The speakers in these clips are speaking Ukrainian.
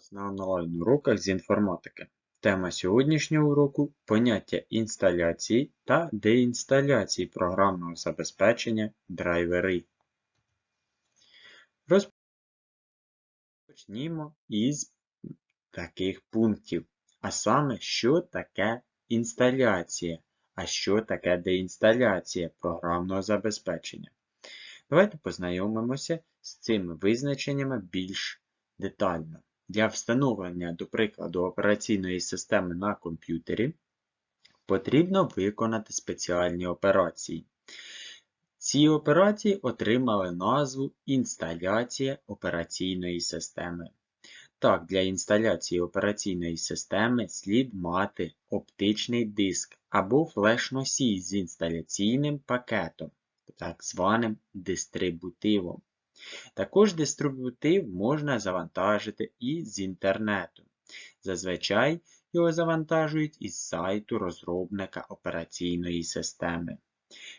вас на онлайн-уроках з інформатики. Тема сьогоднішнього уроку поняття інсталяції та деінсталяції програмного забезпечення драйвери. Розпочнімо із таких пунктів. А саме, що таке інсталяція, а що таке деінсталяція програмного забезпечення. Давайте познайомимося з цими визначеннями більш детально. Для встановлення, до прикладу, операційної системи на комп'ютері потрібно виконати спеціальні операції. Ці операції отримали назву інсталяція операційної системи. Так, для інсталяції операційної системи слід мати оптичний диск або флеш-носій з інсталяційним пакетом, так званим дистрибутивом. Також дистрибутив можна завантажити і з інтернету. Зазвичай його завантажують із сайту розробника операційної системи.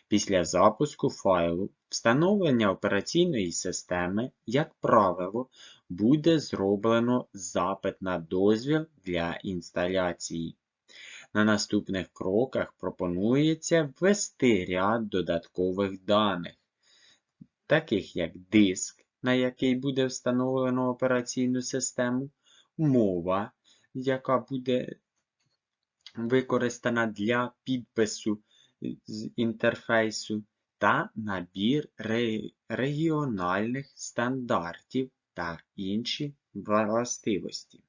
Після запуску файлу встановлення операційної системи, як правило, буде зроблено запит на дозвіл для інсталяції. На наступних кроках пропонується ввести ряд додаткових даних, таких як диск, на який буде встановлено операційну систему, мова, яка буде використана для підпису з інтерфейсу, та набір регіональних стандартів та інші властивості.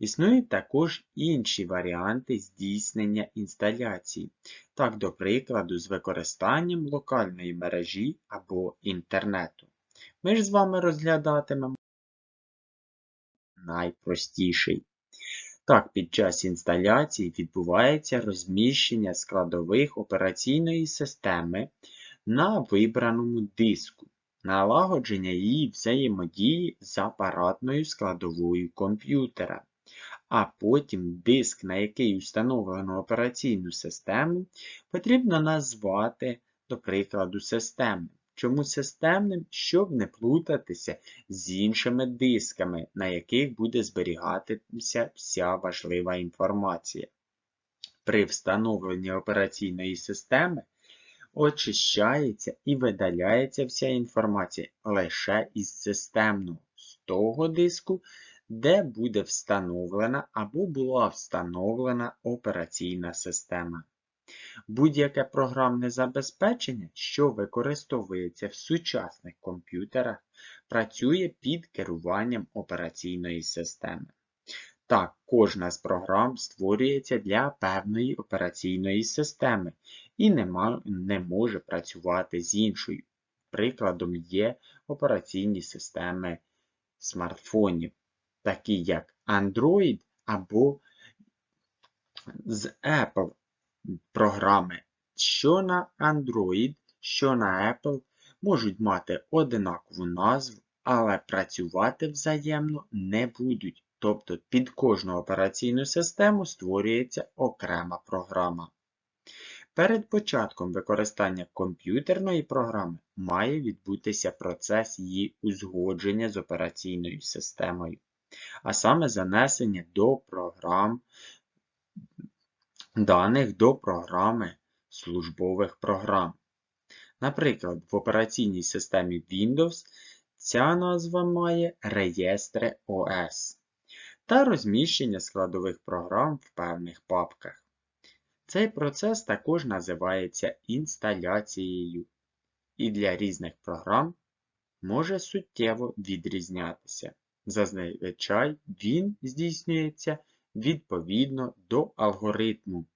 Існують також інші варіанти здійснення інсталяції, так, до прикладу, з використанням локальної мережі або інтернету. Ми ж з вами розглядатимемо найпростіший. Так, під час інсталяції відбувається розміщення складових операційної системи на вибраному диску, налагодження її взаємодії з апаратною складовою комп'ютера. А потім диск, на який установлено операційну систему, потрібно назвати, до прикладу, системним. Чому системним, щоб не плутатися з іншими дисками, на яких буде зберігатися вся важлива інформація. При встановленні операційної системи очищається і видаляється вся інформація лише із системного з того диску, де буде встановлена або була встановлена операційна система. Будь-яке програмне забезпечення, що використовується в сучасних комп'ютерах, працює під керуванням операційної системи. Так, кожна з програм створюється для певної операційної системи і не може працювати з іншою. Прикладом є операційні системи смартфонів, такі як Android або з Apple програми, що на Android, що на Apple, можуть мати одинакову назву, але працювати взаємно не будуть. Тобто під кожну операційну систему створюється окрема програма. Перед початком використання комп'ютерної програми має відбутися процес її узгодження з операційною системою, а саме занесення до програм даних до програми службових програм. Наприклад, в операційній системі Windows ця назва має реєстри OS та розміщення складових програм в певних папках. Цей процес також називається інсталяцією і для різних програм може суттєво відрізнятися. Зазвичай він здійснюється відповідно до алгоритму,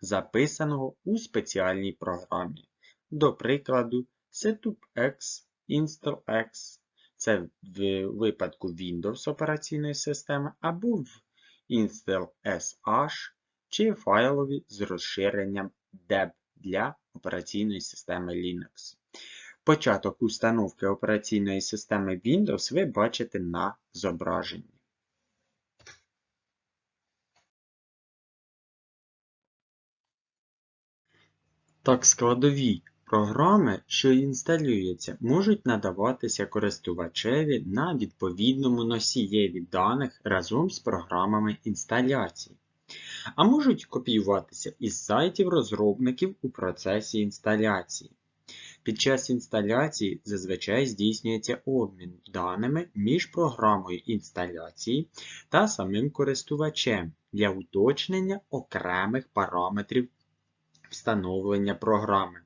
записаного у спеціальній програмі. До прикладу, SetupX, InstallX. Це в випадку Windows операційної системи, або в InstallSH чи файлові з розширенням DEB для операційної системи Linux. Початок установки операційної системи Windows ви бачите на зображенні. Так, складові Програми, що інсталюються, можуть надаватися користувачеві на відповідному носієві даних разом з програмами інсталяції, а можуть копіюватися із сайтів розробників у процесі інсталяції. Під час інсталяції зазвичай здійснюється обмін даними між програмою інсталяції та самим користувачем для уточнення окремих параметрів встановлення програми,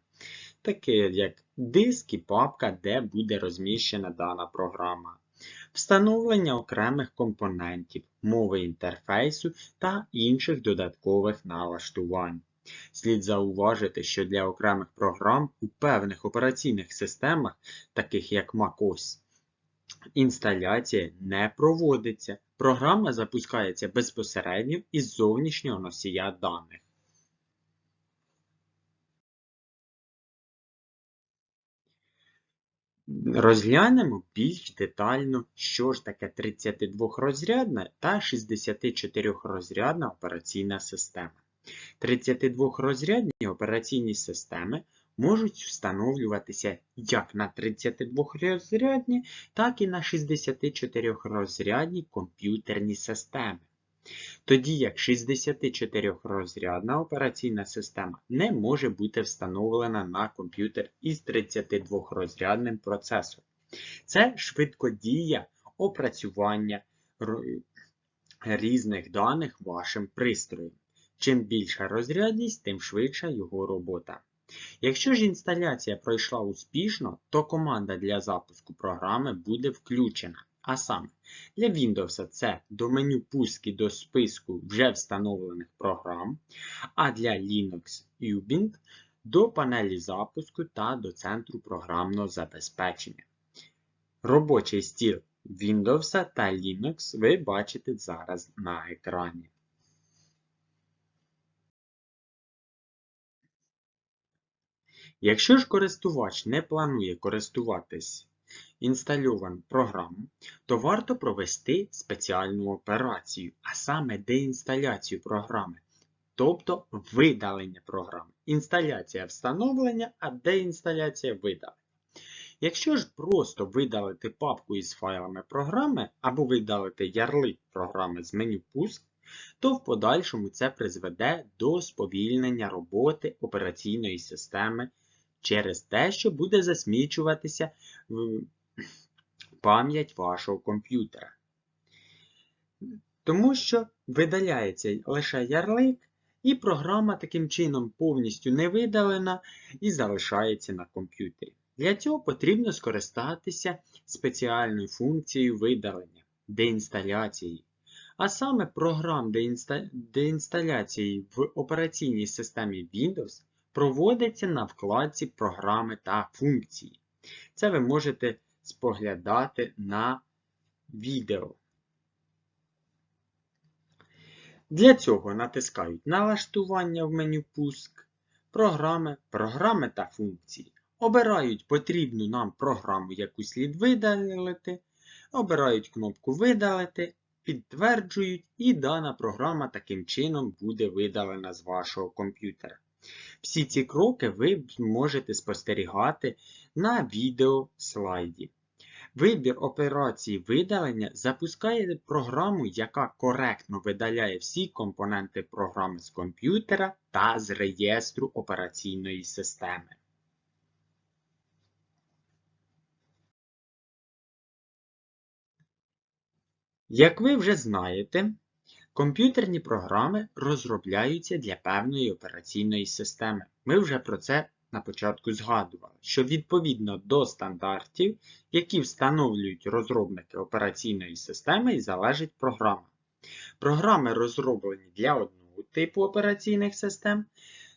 таке як диск і папка, де буде розміщена дана програма, встановлення окремих компонентів, мови інтерфейсу та інших додаткових налаштувань. Слід зауважити, що для окремих програм у певних операційних системах, таких як MacOS, інсталяція не проводиться. Програма запускається безпосередньо із зовнішнього носія даних. Розглянемо більш детально, що ж таке 32-розрядна та 64-розрядна операційна система. 32-розрядні операційні системи можуть встановлюватися як на 32-розрядні, так і на 64-розрядні комп'ютерні системи. Тоді як 64-розрядна операційна система не може бути встановлена на комп'ютер із 32-розрядним процесором. Це швидкодія опрацювання різних даних вашим пристроєм. Чим більша розрядність, тим швидша його робота. Якщо ж інсталяція пройшла успішно, то команда для запуску програми буде включена. А саме, для Windows це до меню пуски до списку вже встановлених програм, а для Linux Ubint до панелі запуску та до центру програмного забезпечення. Робочий стіл Windows та Linux ви бачите зараз на екрані. Якщо ж користувач не планує користуватись інстальовану програму, то варто провести спеціальну операцію, а саме деінсталяцію програми, тобто видалення програми. Інсталяція встановлення, а деінсталяція видалення. Якщо ж просто видалити папку із файлами програми або видалити ярлик програми з меню Пуск, то в подальшому це призведе до сповільнення роботи операційної системи через те, що буде засмічуватися пам'ять вашого комп'ютера. Тому що видаляється лише ярлик, і програма таким чином повністю не видалена і залишається на комп'ютері. Для цього потрібно скористатися спеціальною функцією видалення деінсталяції. А саме програм деінсталяції в операційній системі Windows проводиться на вкладці Програми та функції. Це ви можете споглядати на відео. Для цього натискають Налаштування в меню Пуск, Програми, Програми та функції. Обирають потрібну нам програму, яку слід видалити. Обирають кнопку Видалити, підтверджують, і дана програма таким чином буде видалена з вашого комп'ютера. Всі ці кроки ви можете спостерігати на відеослайді. Вибір операції видалення запускає програму, яка коректно видаляє всі компоненти програми з комп'ютера та з реєстру операційної системи. Як ви вже знаєте, Комп'ютерні програми розробляються для певної операційної системи. Ми вже про це на початку згадували, що відповідно до стандартів, які встановлюють розробники операційної системи і залежить програма. Програми, розроблені для одного типу операційних систем,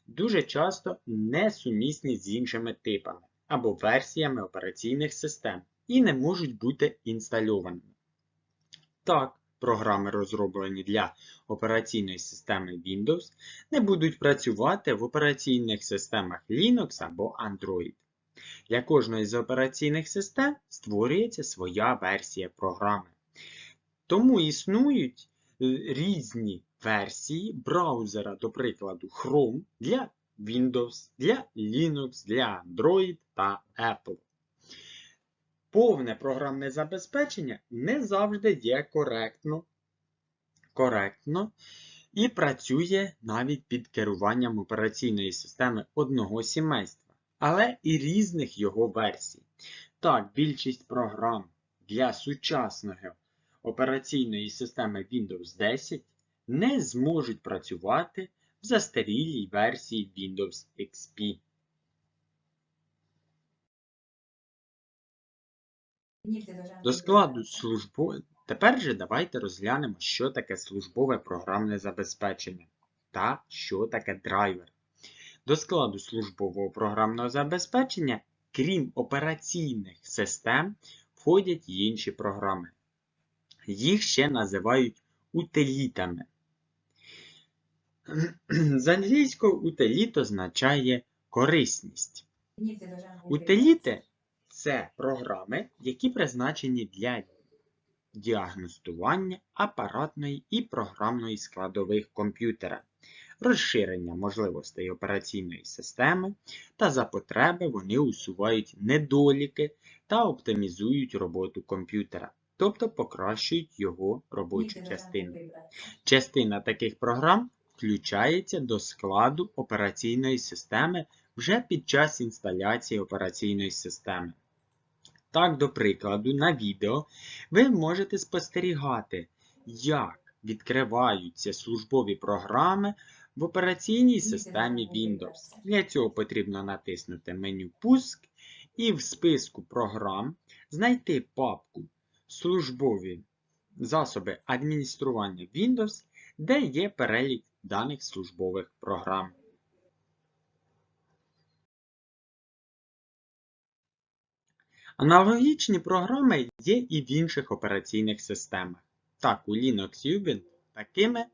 дуже часто несумісні з іншими типами або версіями операційних систем і не можуть бути інстальованими. Так, програми, розроблені для операційної системи Windows, не будуть працювати в операційних системах Linux або Android. Для кожної з операційних систем створюється своя версія програми. Тому існують е, різні версії браузера, до прикладу, Chrome для Windows, для Linux, для Android та Apple. Повне програмне забезпечення не завжди є коректно, коректно і працює навіть під керуванням операційної системи одного сімейства, але і різних його версій. Так, більшість програм для сучасної операційної системи Windows 10 не зможуть працювати в застарілій версії Windows XP. До складу службового. Тепер же давайте розглянемо, що таке службове програмне забезпечення та що таке драйвер. До складу службового програмного забезпечення, крім операційних систем, входять й інші програми. Їх ще називають утилітами. З англійського утиліт означає корисність. Утиліти це програми, які призначені для діагностування апаратної і програмної складових комп'ютера, розширення можливостей операційної системи та за потреби вони усувають недоліки та оптимізують роботу комп'ютера, тобто покращують його робочу частину. Частина таких програм включається до складу операційної системи вже під час інсталяції операційної системи. Так, до прикладу, на відео ви можете спостерігати, як відкриваються службові програми в операційній системі Windows. Для цього потрібно натиснути меню Пуск і в списку програм знайти папку Службові засоби адміністрування Windows, де є перелік даних службових програм. Аналогічні програми є і в інших операційних системах. Так, у Linux Ubuntu такими,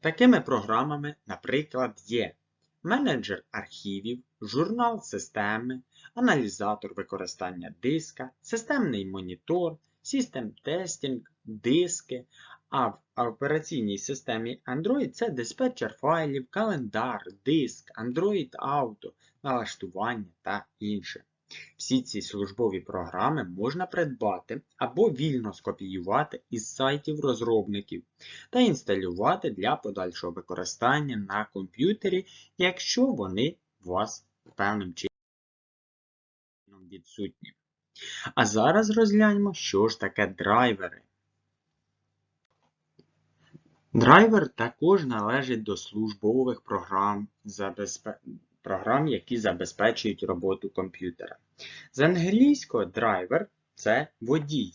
такими програмами, наприклад, є менеджер архівів, журнал системи, аналізатор використання диска, системний монітор, System Testing, диски, а в операційній системі Android це диспетчер файлів, календар, диск, Android Auto, налаштування та інше. Всі ці службові програми можна придбати або вільно скопіювати із сайтів розробників та інсталювати для подальшого використання на комп'ютері, якщо вони у вас певним чином відсутні. А зараз розгляньмо, що ж таке драйвери. Драйвер також належить до службових програм, забезпе... програм, які забезпечують роботу комп'ютера. З англійського драйвер це водій.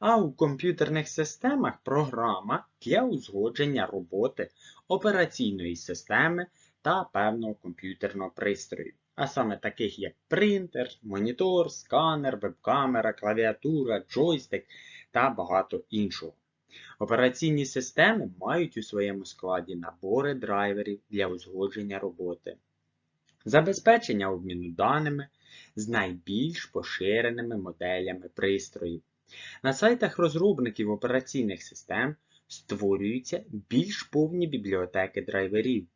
А у комп'ютерних системах програма для узгодження роботи операційної системи та певного комп'ютерного пристрою. А саме таких як принтер, монітор, сканер, веб-камера, клавіатура, джойстик та багато іншого. Операційні системи мають у своєму складі набори драйверів для узгодження роботи, забезпечення обміну даними з найбільш поширеними моделями пристроїв. На сайтах розробників операційних систем створюються більш повні бібліотеки драйверів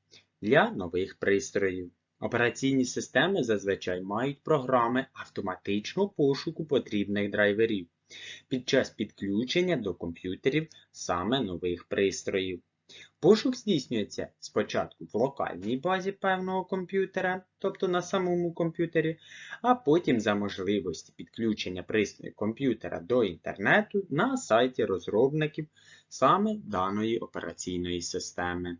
для нових пристроїв. Операційні системи зазвичай мають програми автоматичного пошуку потрібних драйверів під час підключення до комп'ютерів саме нових пристроїв. Пошук здійснюється спочатку в локальній базі певного комп'ютера, тобто на самому комп'ютері, а потім за можливості підключення пристрою комп'ютера до інтернету на сайті розробників саме даної операційної системи.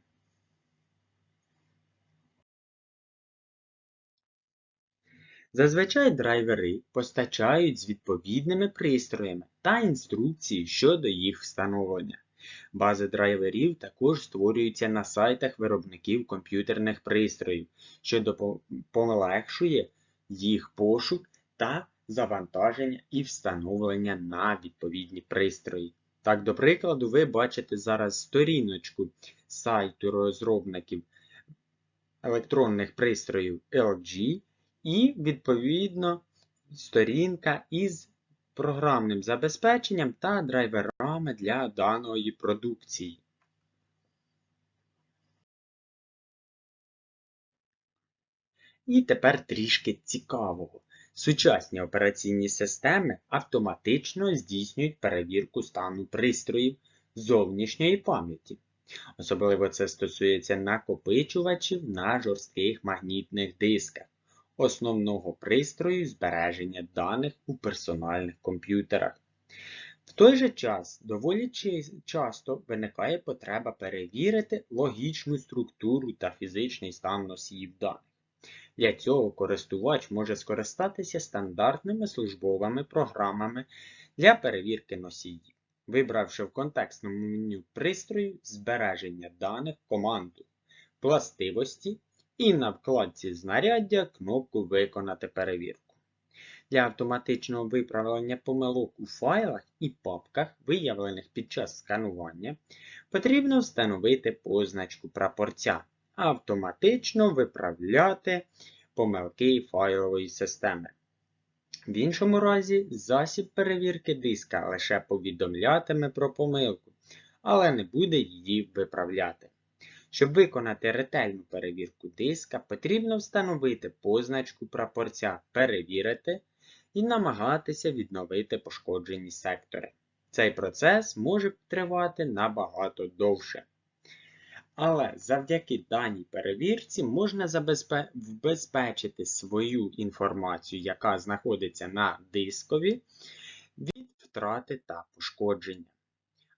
Зазвичай драйвери постачають з відповідними пристроями та інструкції щодо їх встановлення. Бази драйверів також створюються на сайтах виробників комп'ютерних пристроїв, що полегшує їх пошук та завантаження і встановлення на відповідні пристрої. Так, до прикладу, ви бачите зараз сторіночку сайту розробників електронних пристроїв LG. І, відповідно, сторінка із програмним забезпеченням та драйверами для даної продукції. І тепер трішки цікавого. Сучасні операційні системи автоматично здійснюють перевірку стану пристроїв зовнішньої пам'яті. Особливо це стосується накопичувачів на жорстких магнітних дисках, основного пристрою збереження даних у персональних комп'ютерах. В той же час доволі часто виникає потреба перевірити логічну структуру та фізичний стан носіїв даних. Для цього користувач може скористатися стандартними службовими програмами для перевірки носіїв, вибравши в контекстному меню пристрою збереження даних команду, властивості і на вкладці знаряддя кнопку Виконати перевірку. Для автоматичного виправлення помилок у файлах і папках, виявлених під час сканування, потрібно встановити позначку прапорця, автоматично виправляти помилки файлової системи. В іншому разі, засіб перевірки диска лише повідомлятиме про помилку, але не буде її виправляти. Щоб виконати ретельну перевірку диска, потрібно встановити позначку прапорця Перевірити і намагатися відновити пошкоджені сектори. Цей процес може тривати набагато довше. Але завдяки даній перевірці можна забезпе- вбезпечити свою інформацію, яка знаходиться на дискові, від втрати та пошкодження.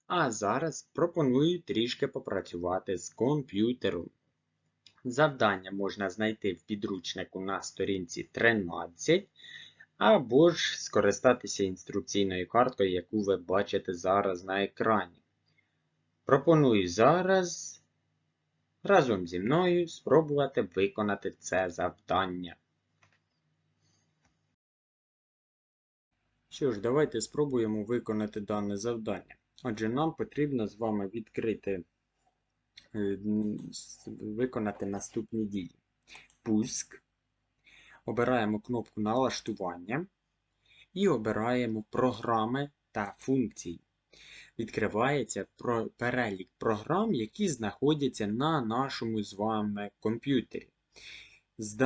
А зараз пропоную трішки попрацювати з комп'ютером. Завдання можна знайти в підручнику на сторінці 13, або ж скористатися інструкційною карткою, яку ви бачите зараз на екрані. Пропоную зараз разом зі мною спробувати виконати це завдання. Що ж, давайте спробуємо виконати дане завдання. Отже, нам потрібно з вами відкрити, е, виконати наступні дії. Пуск. Обираємо кнопку налаштування і обираємо програми та функції. Відкривається перелік програм, які знаходяться на нашому з вами комп'ютері. З,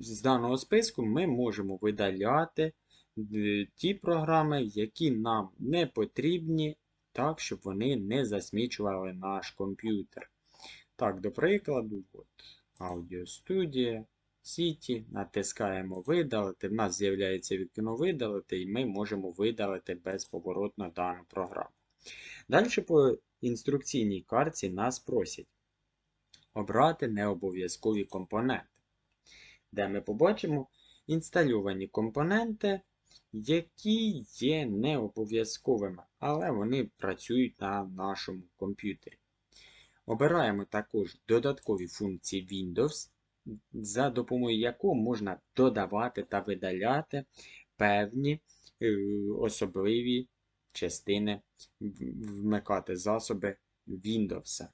з даного списку ми можемо видаляти е, ті програми, які нам не потрібні, так, щоб вони не засмічували наш комп'ютер. Так, до прикладу, от, Studio, City, натискаємо видалити. В нас з'являється вікно видалити, і ми можемо видалити безповоротно дану програму. Далі по інструкційній картці нас просять обрати необов'язкові компоненти, де ми побачимо інстальовані компоненти, які є необов'язковими, але вони працюють на нашому комп'ютері. Обираємо також додаткові функції Windows, за допомогою якого можна додавати та видаляти певні е, особливі частини, вмикати засоби Windows.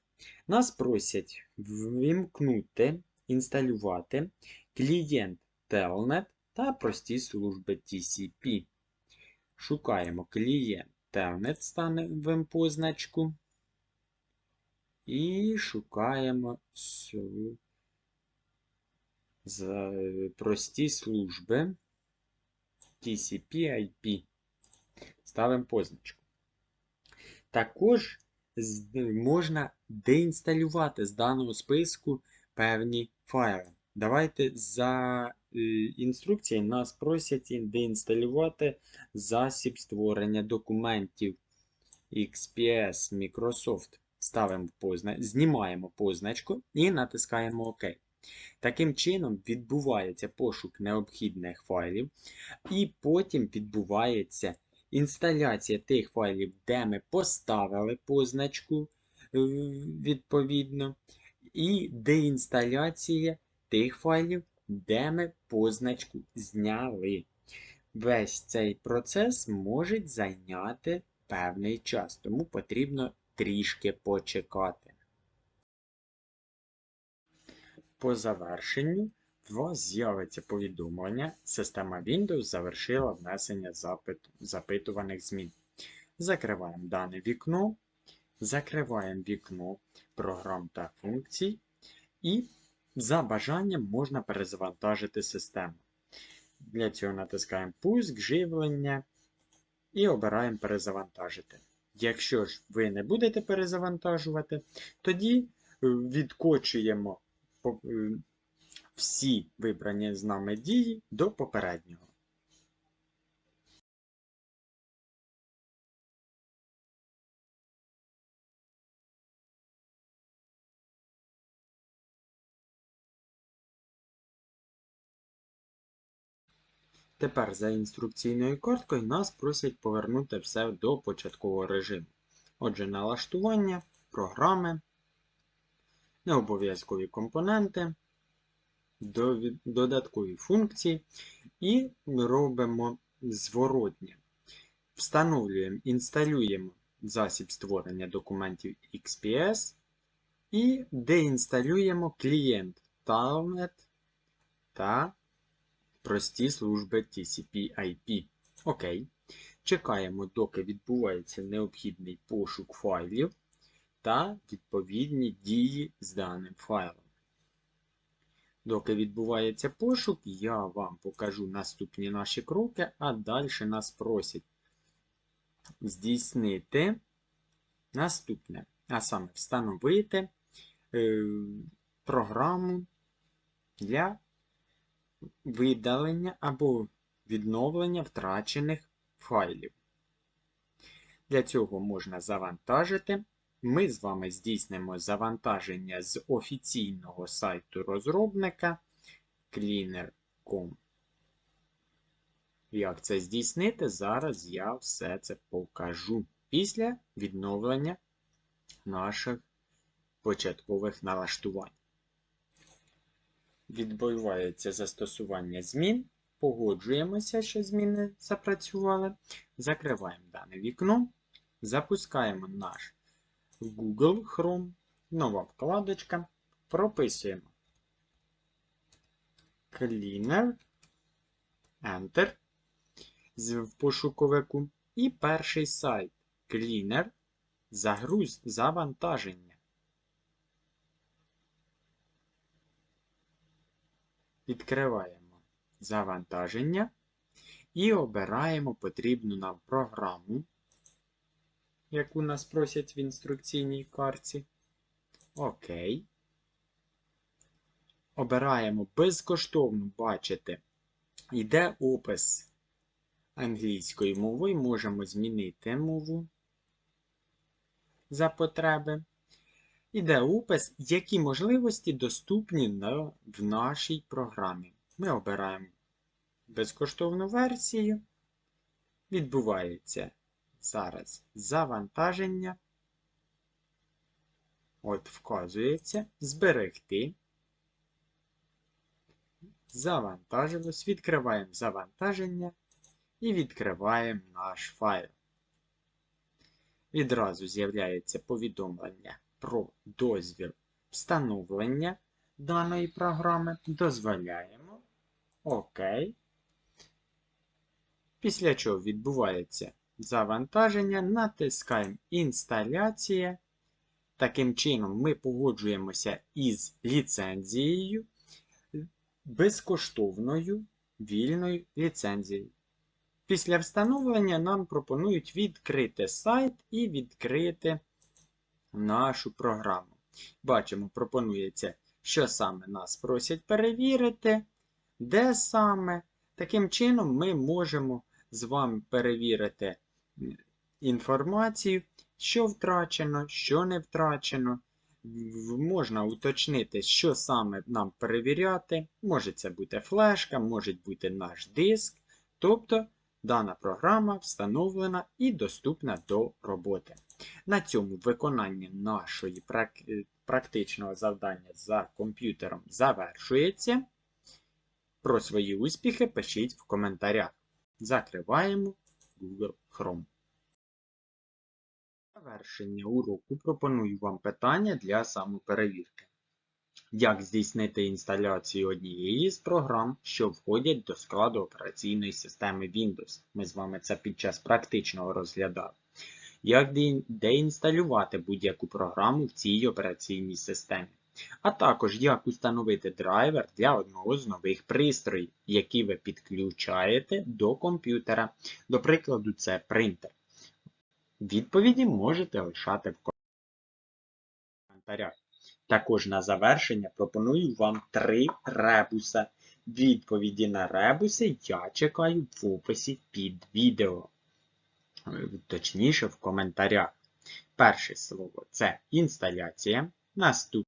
Нас просять вимкнути, інсталювати клієнт Telnet та прості служби TCP. Шукаємо клієнт Telnet, ставимо позначку. І шукаємо прості служби TCP/IP. Ставимо позначку. Також можна деінсталювати з даного списку певні файли. Давайте за е, інструкцією нас просять деінсталювати засіб створення документів XPS Microsoft. Ставимо позна... Знімаємо позначку і натискаємо ОК. Таким чином відбувається пошук необхідних файлів, і потім відбувається інсталяція тих файлів, де ми поставили позначку е, відповідно, і деінсталяція тих файлів, де ми позначку зняли. Весь цей процес може зайняти певний час, тому потрібно трішки почекати. По завершенню у вас з'явиться повідомлення, система Windows завершила внесення запит, запитуваних змін. Закриваємо дане вікно, закриваємо вікно програм та функцій і за бажанням можна перезавантажити систему. Для цього натискаємо Пуск, живлення і обираємо перезавантажити. Якщо ж ви не будете перезавантажувати, тоді е, відкочуємо е, всі вибрані з нами дії до попереднього. Тепер за інструкційною карткою нас просять повернути все до початкового режиму. Отже, налаштування, програми, необов'язкові компоненти, додаткові функції і робимо зворотнє. Встановлюємо, інсталюємо засіб створення документів XPS і деінсталюємо клієнт Telnet та прості служби TCP/IP. Окей. Чекаємо, доки відбувається необхідний пошук файлів та відповідні дії з даним файлом. Доки відбувається пошук, я вам покажу наступні наші кроки, а далі нас просять здійснити наступне, а саме встановити е, програму для видалення або відновлення втрачених файлів. Для цього можна завантажити. Ми з вами здійснимо завантаження з офіційного сайту розробника cleaner.com. Як це здійснити, зараз я все це покажу після відновлення наших початкових налаштувань. Відбувається застосування змін. Погоджуємося, що зміни запрацювали. Закриваємо дане вікно. Запускаємо наш Google Chrome. Нова вкладочка. Прописуємо Cleaner. Enter в пошуковику. І перший сайт Cleaner. Загруз завантаження. Відкриваємо завантаження і обираємо потрібну нам програму, яку нас просять в інструкційній карті. Окей. Обираємо безкоштовно бачите, йде опис англійською мовою. Можемо змінити мову за потреби. Іде опис, які можливості доступні в нашій програмі. Ми обираємо безкоштовну версію. Відбувається зараз завантаження. От вказується зберегти. Завантажилось. Відкриваємо завантаження і відкриваємо наш файл. Відразу з'являється повідомлення про дозвіл встановлення даної програми. Дозволяємо. ОК. Після чого відбувається завантаження, натискаємо Інсталяція. Таким чином, ми погоджуємося із ліцензією, безкоштовною вільною ліцензією. Після встановлення нам пропонують відкрити сайт і відкрити нашу програму. Бачимо, пропонується, що саме нас просять перевірити, де саме. Таким чином, ми можемо з вами перевірити інформацію, що втрачено, що не втрачено. Можна уточнити, що саме нам перевіряти. Може це бути флешка, може бути наш диск. Тобто дана програма встановлена і доступна до роботи. На цьому виконання нашої практичного завдання за комп'ютером завершується. Про свої успіхи пишіть в коментарях. Закриваємо Google Chrome. Завершення уроку пропоную вам питання для самоперевірки. Як здійснити інсталяцію однієї з програм, що входять до складу операційної системи Windows? Ми з вами це під час практичного розглядали. Як деінсталювати будь-яку програму в цій операційній системі? а також як установити драйвер для одного з нових пристроїв, які ви підключаєте до комп'ютера. До прикладу, це принтер. Відповіді можете лишати в коментарях. Також на завершення пропоную вам три ребуса. Відповіді на ребуси я чекаю в описі під відео. Точніше, в коментарях. Перше слово це інсталяція. Наступне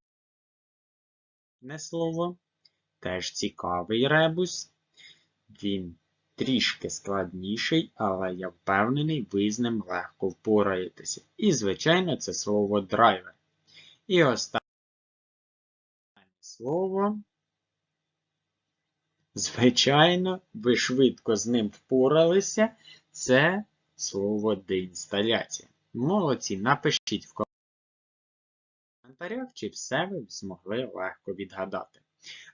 слово теж цікавий ребус. Він трішки складніший, але я впевнений, ви з ним легко впораєтеся. І, звичайно, це слово драйвер. І останнє слово. Звичайно, ви швидко з ним впоралися. Це слово деінсталяція. Молодці, напишіть в коментарях, чи все ви змогли легко відгадати.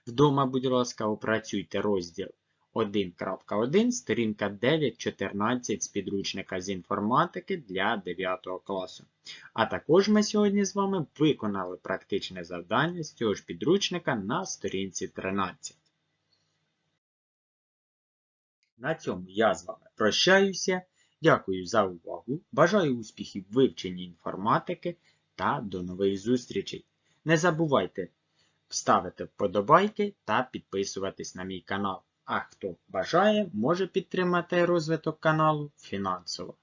Вдома, будь ласка, опрацюйте розділ 1.1, сторінка 9.14 з підручника з інформатики для 9 класу. А також ми сьогодні з вами виконали практичне завдання з цього ж підручника на сторінці 13. На цьому я з вами прощаюся. Дякую за увагу. Бажаю успіхів вивченні інформатики та до нових зустрічей. Не забувайте ставити вподобайки та підписуватись на мій канал. А хто бажає, може підтримати розвиток каналу фінансово.